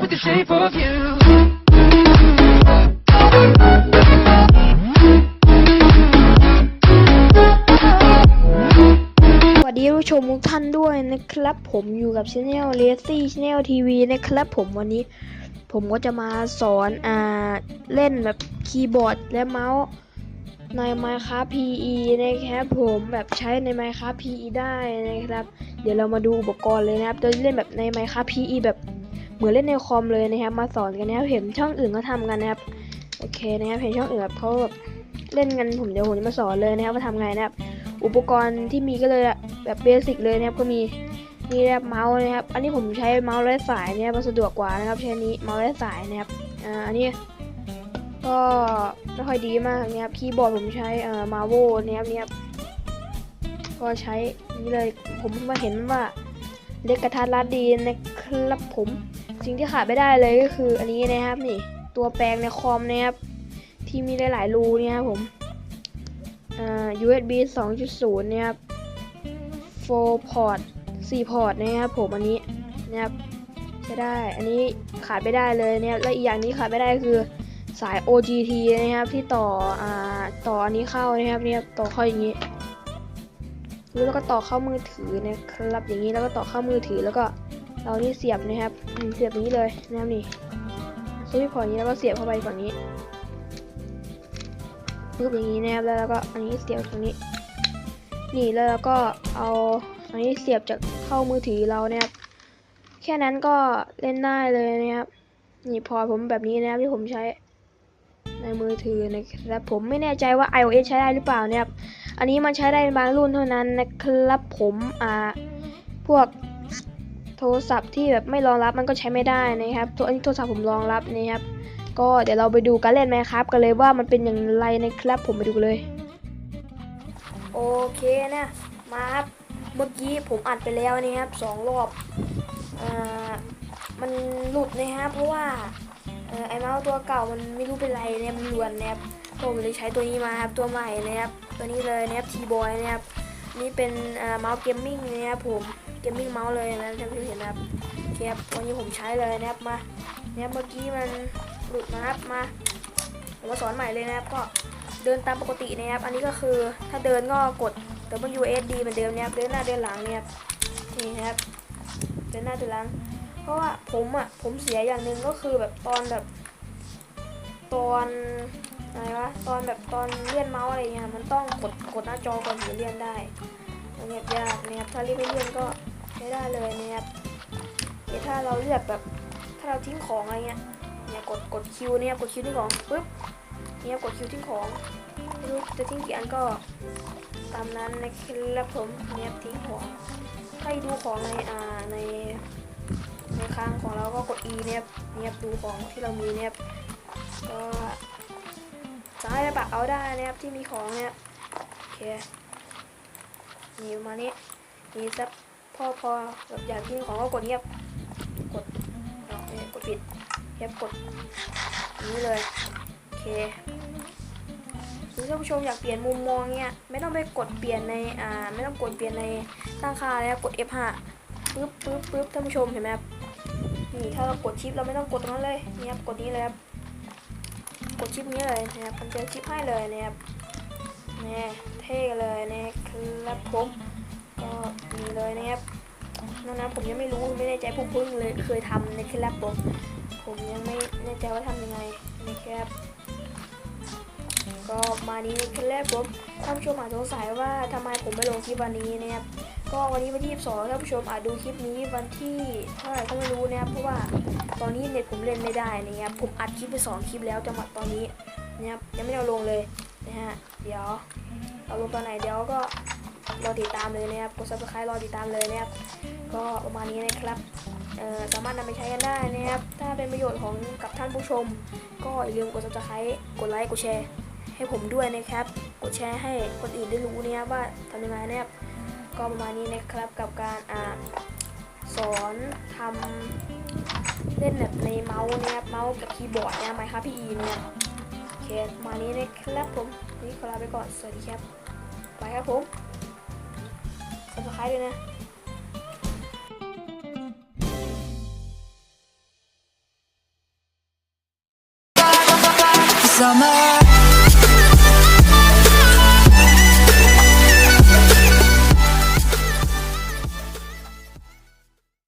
with the shape of you. สวัสดีผู้ชมทุกท่านด้วยนะครับผมอยู่กับช anel l a z y Channel TV นะครับผมวันนี้ ผมก็จะมาสอนอ่าเล่นแบบคีย์บอร์ดและเมาส์ใน Minecraft PE นะครับผมแบบใช้ใน Minecraft PE ได้นะครับ เดี๋ยวเรามาดูอุปกรณ์เลยนะครับโดยเล่นแบบใน Minecraft PE แบบ เหมือนเล่นในคอมเลยนะครับ มาสอนกันนะครับ เห็นช่องอื่นเขาทำกันนะครับ โอเคนะครับ เห็นช่องอื่นแบบเขาแบบเล่นกันผมเดี๋ยวผมจะมาสอนเลยนะครับว่าทำไงนะครับ อุปกรณ์ที่มีก็เลยแบบเบสิกเลยนะครับ ก็มีนี่นะครับเมาส์นะครับ อันนี้ผมใช้เมาส์ไร้สายเนี่ยมันสะดวกกว่านะครับใช้นี้เมาส์ไร้สายนะครับ อ่า อันนี้ก็ไม่ค่อยดีมากนะครับ คีย์บอร์ดผมใช้เอ่อมาโวนะครับเนี่ยครับก็ใช้นี่เลยผมมาเห็นว่าเล็กกระทัดรัดดีนะครับผม สิ่งที่ขาดไม่ได้เลยก็คืออันนี้นะครับนี่ ตัวแปลงในคอมนะครับที่มีหลายๆรูเนี่ยครับผมอ่า USB 2.0เนี่ยครับ4 port 4 port นะครับผมอันนี้นะครับใช้ได้อันนี้ขาดไม่ได้เลยเนี่ยและอีกอย่างนี้ขาดไม่ได้คือสาย OGT นะครับที่ต่ออ่าต่ออันนี้เข้านะครับเนี่ยต่อเข้าอย่างนี้แล้วก็ต่อเข้ามือถือนะครับอย่างนี้แล้วก็ต่อเข้ามือถือแล้วก็ เรานี่เสียบนะครับเสียบนี้เลยนะครับนี่สวิตช์พอร์ตนี้แล้วก็เสียบเข้าไปฝั่งนี้ปึ๊บอย่างนี้นะครับแล้วก็อันนี้เสียบตรงนี้ นี่แล้วเราก็เอาอันนี้เสียบจากเข้ามือถือเรานะครับแค่นั้นก็เล่นได้เลยนะครับนี่พอผมแบบนี้นะครับที่ผมใช้ในมือถือนะครับผมไม่แน่ใจว่า iOS ใช้ได้หรือเปล่านะครับอันนี้มันใช้ได้บางรุ่นเท่านั้นนะครับผมอ่าพวก โทรศัพท์ที่แบบไม่รองรับมันก็ใช้ไม่ได้นะครับอันนี้โทรศัพท์ผมรองรับนะครับ ก็เดี๋ยวเราไปดูการเล่นไหมครับกันเลยว่ามันเป็นอย่างไรนะครับผมไปดูเลย โอเคนะมาครับเมื่อกี้ผมอัดไปแล้วนะครับสองรอบอ่ามันหลุดนะครับเพราะว่าอ่อไอเมาส์ตัวเก่ามันไม่รู้เป็นไรเนี่ยมันรวนนะครับผมเลยใช้ตัวนี้มาครับตัวใหม่นะครับตัวนี้เลยนะครับทีบอยนะครับนี่เป็นเมาส์เกมมิ่งนะครับผม เกมมิ่งเมาส์เลยนะท่านผู้เห็นนะครับโอเคครับวันนี้ผมใช้เลยนะครับมาเนี่ยเมื่อกี้มันหลุดนะครับมาผมมาสอนใหม่เลยนะครับก็เดินตามปกตินะครับ อันนี้ก็คือถ้าเดินก็กด WSD เหมือนเดิมนะครับเดินหน้าเดินหลังเนี่ยนี่นะครับเดินหน้าเดินหลัง เพราะว่าผมอะผมเสียอย่างหนึ่งก็คือแบบตอนแบบ ตอนอะไรวะตอนแบบตอนเลื่อนเมาส์อะไรเงี้ยมันต้องกดกดหน้าจอก่อนถึงเลื่อนได้ อันนี้ยากนะครับถ้ารีบไม่เลื่อนก็ใช้ได้เลยนะครับเดี๋ยวถ้าเราเลือกแบบถ้าเราทิ้งของอะไรเงี้ยเนี่ยกดกดคิวเนี่ยกดคิวทิ้งของปุ๊บเนี่ยกดคิวทิ้งของไม่รู้จะทิ้งกี่อันก็ตามนั้นนะครับผมเนี่ยทิ้งของให้ดูของในอ่าในในคลังของเราก็กด E เนี่ยเนี่ยดูของที่เรามีเนี่ยก็ซ้ายไปปักเอาได้นะครับที่มีของเนี่ยโอเค นี่ประมาณนี้มีสักพอพอแบบอยากทิ้งของก็กดเงียบกดเอาเนี่ยกดปิดเย็บกดอย่างนี้เลยโอเคหรือท่านผู้ชมอยากเปลี่ยนมุมมองเนี่ยไม่ต้องไปกดเปลี่ยนในอ่าไม่ต้องกดเปลี่ยนในตั้งค่าเลยครับกด F5 ปึ๊บปึ๊บปึ๊บท่านผู้ชมเห็นไหมครับนี่ถ้าเรากดชิปเราไม่ต้องกดตรงนั้นเลยนี่ครับกดนี้เลยครับกดชิปนี้เลยนะครับมันจะชิปให้เลยนะครับนี่ เท่เลยนะครับผมก็นี่เลยนะครับนั่นนะผมยังไม่รู้ไม่แน่ใจผมเพิ่งเลยเคยทำในคลิปผมผมยังไม่แน่ใจว่าทำยังไงนะครับก็มานี้ในคลิปแรกผมท่านผู้ชมอาจสงสัยว่าทำไมผมไม่ลงคลิปวันนี้นะครับก็วันนี้วันที่22ท่านผู้ชมอาจดูคลิปนี้วันที่เท่าไหร่ก็ไม่รู้นะครับเพราะว่าตอนนี้เน็ตผมเล่นไม่ได้นะครับผมอัดคลิปไปสองคลิปแล้วจังหวะตอนนี้นะครับยังไม่ได้เอาลงเลยนะฮะเดี๋ยว เอาลงตอนไหนเดี๋ยวก็รอติดตามเลยนะครับกด subscribe รอติดตามเลยนะครับ ก็ประมาณนี้นะครับเอ่อสามารถนำไปใช้กันได้นะครับ ถ้าเป็นประโยชน์ของกับท่านผู้ชม ก็อย่าลืมกด subscribe กดไลค์กดแชร์ ให้ผมด้วยนะครับ กดแชร์ให้คนอื่นได้รู้นะครับว่าทำยังไงนะครับ ก็ประมาณนี้นะครับกับการอ่าสอนทำเล่นแบบในเมาส์นะครับเมาส์กับคีย์บอร์ดเนี่ยไหมครับพี่อีเนี่ย คมานี้เนยครับผมนี่ขอลาไปก่อน สวัสดีครับ ไปครับผมสับสไครต์ด้วยนะ Summer